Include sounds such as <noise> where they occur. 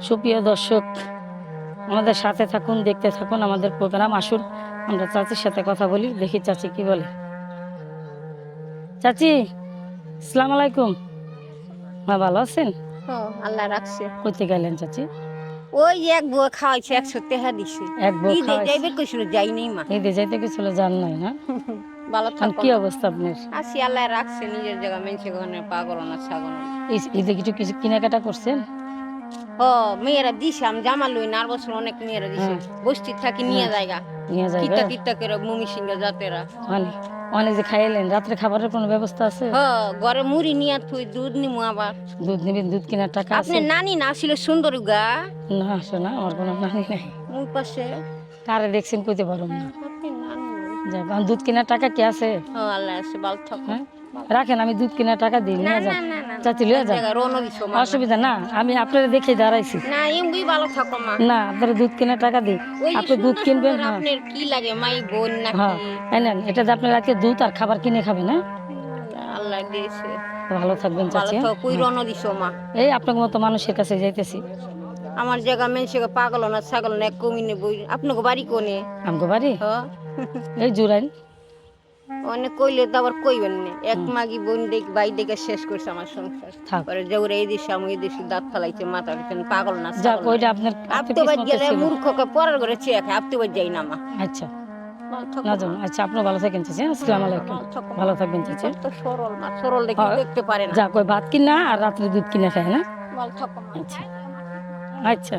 সুপ্রিয় দর্শক আমাদের সাথে থাকুন দেখতে থাকুন আমাদের প্রোগ্রাম। আসুন আমরা চাচির সাথে কথা বলি দেখি চাচি কি বলে। চাচি আসসালামু আলাইকুম। মা ভালো আছেন? ও আল্লাহ রাখছে। কইতে গেলেন চাচি? ওই এক বউ খাওয়াইছে একশো টাকা দিছে। এক বউ। যাইবে কইছিল যাই নেই মা। ঈদে যাইতে গেছিল জান নাই না? <laughs> ভালো এখন থাকো। কি অবস্থা আপনার? আসি আল্লাহ রাখছে নিজের জায়গা মেনছে ঘরে পাগল না ছাগল ঈদে কিছু কিছু কেনাকাটা করছেন? ও মেয়েরা জামা লই না আর বছর অনেক মেয়েরা দিছে। বস্তি থাকি নিয়ে জায়গা নিয়ে কিতা কিতা করে মমি সিংহ জাতেরা। অনেক অনেক যে খাইলেন রাত্রে খাবারের কোনো ব্যবস্থা আছে? হ ঘরে মুড়ি নিয়ে থুই দুধ নিমু আবার। দুধ নিবেন দুধ কেনার টাকা আছে? আপনি নানি না ছিল সুন্দর গা। না শোনা আমার কোনো নানি নাই। ওই পাশে। কারে দেখছেন কইতে পারব না। যাক আমার দুধ কেনার টাকা কি আছে? ও আল্লাহ আছে ভালো থাকো। হ্যাঁ? রাখেন আমি দুধ কেনার টাকা দিই না না না না চাচি লিয়ে মা। অসুবিধা না আমি আপনারা দেখে দাঁড়াইছি। না এমনি ভালো থাকো মা। না আপনারা দুধ কেনার টাকা দিই। আপনি দুধ কিনবেন হ্যাঁ আপনার কি লাগে মাই বোন হ্যাঁ নাকি এই এটা যে আপনার আজকে দুধ আর খাবার কিনে খাবেন হ্যাঁ? আল্লাহ দিয়েছে। ভালো থাকবেন চাচি হ্যাঁ? তো কই রনো দিছো মা। এই আপনার মতো মানুষের কাছে যাইতেছি। আমার জায়গা মেনছে পাগল না ছাগল না কমিনে বই। আপনাকে বাড়ি কোনে? আমগো বাড়ি? হ। এই জুরাইন। অনেক কইলে তো আবার কইবেন না। এক মাগি বোন দেখ বাই দেখে শেষ করছে আমার সংসার। পরে জৌরে এই দেশে আমি এই দেশে দাঁত ফেলাইছে মাথা দিচ্ছেন পাগল না যা না। ওইটা আপনার আপতে বাজ গেলে মূর্খকে পরের ঘরে চেয়ে খায় আপতে বাজ যাই না মা আচ্ছা। না যান আচ্ছা আপনি ভালো থাকেন চাচি হ্যাঁ? আসসালামু আলাইকুম। ভালো থাকবেন চাচি। তো সরল মা সরল দেখে দেখতে পারে না। যা কই ভাত কিনা আর রাত্রে দুধ কিনা খায় না? ভালো থাকো আচ্ছা। আচ্ছা।